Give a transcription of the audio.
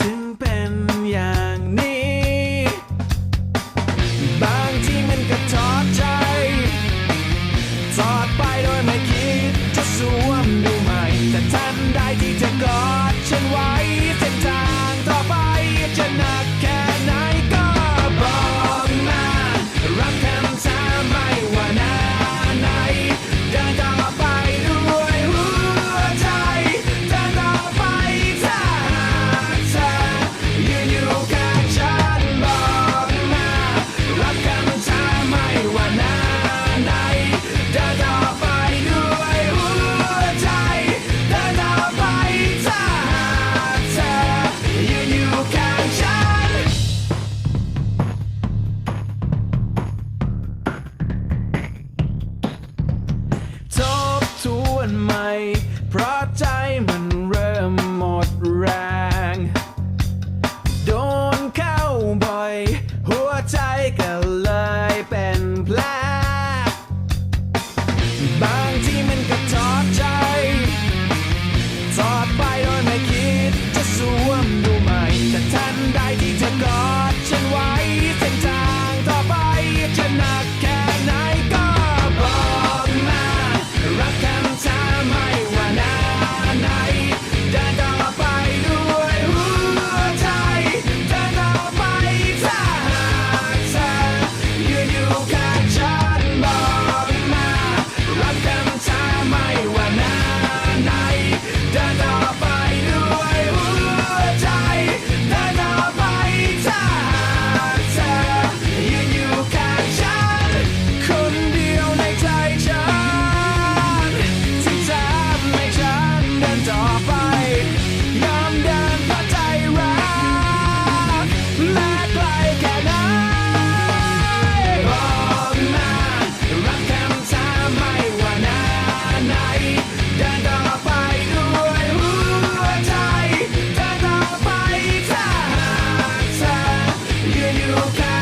ถึงเป็นอย่างนี้ บางที่มันก็ท้อ stop.